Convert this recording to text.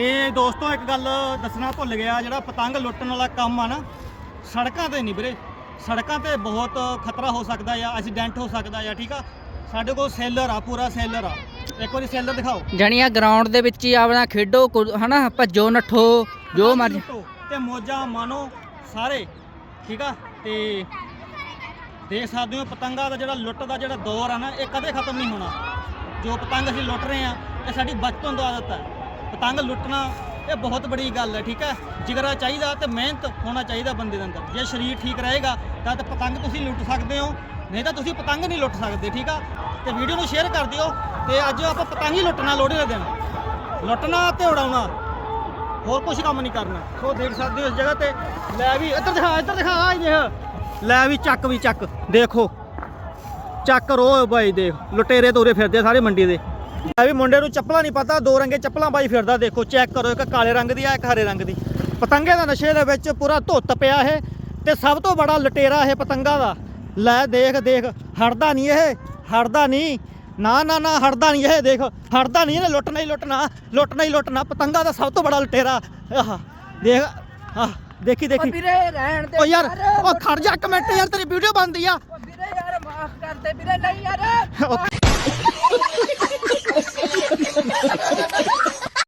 ਤੇ ਦੋਸਤੋ ਇੱਕ ਗੱਲ ਦੱਸਣਾ ਭੁੱਲ ਗਿਆ ਜਿਹੜਾ ਪਤੰਗ ਲੁੱਟਣ ਵਾਲਾ ਕੰਮ ਆ ਨਾ ਸੜਕਾਂ ਤੇ ਨਹੀਂ ਵੀਰੇ। ਸੜਕਾਂ ਤੇ ਬਹੁਤ ਖਤਰਾ ਹੋ ਸਕਦਾ ਆ ਐਕਸੀਡੈਂਟ ਹੋ ਸਕਦਾ ਆ ਠੀਕ ਆ? ਸਾਡੇ ਕੋਲ ਸੇਲਰ ਆ ਪੂਰਾ ਸੇਲਰ ਆ। ਇੱਕ ਵਾਰੀ ਸੇਲਰ ਦਿਖਾਓ। ਜਾਣੀ ਆ ਗਰਾਊਂਡ ਦੇ ਵਿੱਚ ਹੀ ਆਪਣਾ ਖੇਡੋ ਕੁ- ਹਨਾ ਭੱਜੋ ਨੱਠੋ ਜੋ ਮਰਜ਼ੀ। ਲੁੱਟੋ ਤੇ ਮੋਜਾਂ ਮਾਣੋ ਸਾਰੇ ਠੀਕ ਆ? ਤੇ ਦੇਖ ਸਕਦੇ ਹੋ ਪਤੰਗਾ ਦਾ ਜਿਹੜਾ ਲੁੱਟ ਦਾ ਜਿਹੜਾ ਦੌਰ ਆ ਨਾ ਇਹ ਕਦੇ ਖਤਮ ਨਹੀਂ ਹੋਣਾ। ਜੋ ਪਤੰਗ ਅਸੀਂ ਲੁੱਟ ਰਹੇ ਆ ਇਹ ਸਾਡੀ ਬਚਪਨ ਤੋਂ ਆਦਤ ਹੈ ਪਤੰਗ ਲੁੱਟਣਾ ਇਹ ਬਹੁਤ ਬੜੀ ਗੱਲ ਹੈ, ਠੀਕ ਹੈ? ਜਿਗਰਾ ਚਾਹੀਦਾ ਤੇ ਮਿਹਨਤ ਹੋਣਾ ਚਾਹੀਦਾ ਬੰਦੇ ਦੇ ਅੰਦਰ। ਜੇ ਸਰੀਰ ਠੀਕ ਰਹੇਗਾ, ਤਾਂ ਤੇ ਪਤੰਗ ਤੁਸੀਂ ਲੁੱਟ ਸਕਦੇ ਹੋ, ਨਹੀਂ ਤਾਂ ਤੁਸੀਂ ਪਤੰਗ ਨਹੀਂ ਲੁੱਟ ਸਕਦੇ, ਠੀਕ ਆ? ਤੇ ਵੀਡੀਓ ਨੂੰ ਸ਼ੇਅਰ ਕਰ ਦਿਓ ਤੇ ਅੱਜ ਆਪਾਂ ਪਤੰਗ ਹੀ ਲੁੱਟਣਾ ਲੋਹੜੀ ਦੇ ਦਿਨ। ਲੁੱਟਣਾ ਤੇ ਉਡਾਉਣਾ, ਹੋਰ ਕੁਝ ਕੰਮ ਨਹੀਂ ਕਰਨਾ। ਸੋ ਦੇਖ ਸਕਦੇ ਹੋ ਇਸ ਜਗ੍ਹਾ ਤੇ ਲੈ ਵੀ, ਇੱਧਰ ਦਿਖਾ ਇੱਧਰ ਦਿਖਾ, ਆ ਦੇਖ। ਲੈ ਵੀ ਚੱਕ ਵੀ ਚੱਕ, ਦੇਖੋ। ਚੱਕ ਰੋ ਬਾਈ ਦੇਖ, ਲੁਟੇਰੇ ਤੋਰੇ ਫਿਰਦੇ ਆ ਸਾਰੇ ਮੰਡੀ ਦੇ। ਲੈ ਵੀ ਮੁੰਡੇ ਨੂੰ ਚੱਪਲਾਂ ਨਹੀਂ ਪਤਾ ਦੋ ਰੰਗੇ ਚੱਪਲਾਂ ਬਾਈ ਫਿਰਦਾ ਦੇਖੋ ਚੈੱਕ ਕਰੋ ਇੱਕ ਕਾਲੇ ਰੰਗ ਦੀ ਆ ਇੱਕ ਹਰੇ ਰੰਗ ਦੀ। ਪਤੰਗੇ ਦਾ ਨਸ਼ੇ ਦੇ ਵਿੱਚ ਪੂਰਾ ਧੁੱਤ ਪਿਆ ਇਹ ਤੇ ਸਭ ਤੋਂ ਬੜਾ ਲੁਟੇਰਾ ਇਹ ਪਤੰਗਾ ਦਾ। ਲੈ ਦੇਖ ਦੇਖ ਹਟਦਾ ਨਹੀਂ ਇਹ ਹਟਦਾ ਨਹੀਂ। ਨਾ ਨਾ ਨਾ ਹਟਦਾ ਨਹੀਂ ਇਹ ਦੇਖ ਹਟਦਾ ਨਹੀਂ ਇਹਨੇ ਲੁੱਟਣਾ ਹੀ ਲੁੱਟਣਾ ਲੁੱਟਣਾ ਹੀ ਲੁੱਟਣਾ ਪਤੰਗਾ ਦਾ ਸਭ ਤੋਂ ਬੜਾ ਲੁਟੇਰਾ। ਆਹ ਦੇਖ ਆਹ ਦੇਖੀ ਦੇਖੀ। ਵੀਰੇ ਰਹਿਣ ਦੇ ਓ ਯਾਰ ਓ ਖੜ ਜਾ ਇੱਕ ਮਿੰਟ ਯਾਰ ਤੇਰੀ ਵੀਡੀਓ ਬਣਦੀ ਆ। ਵੀਰੇ ਯਾਰ ਮਾਫ ਕਰ ਦੇ ਵੀਰੇ ਨਹੀਂ ਯਾਰ।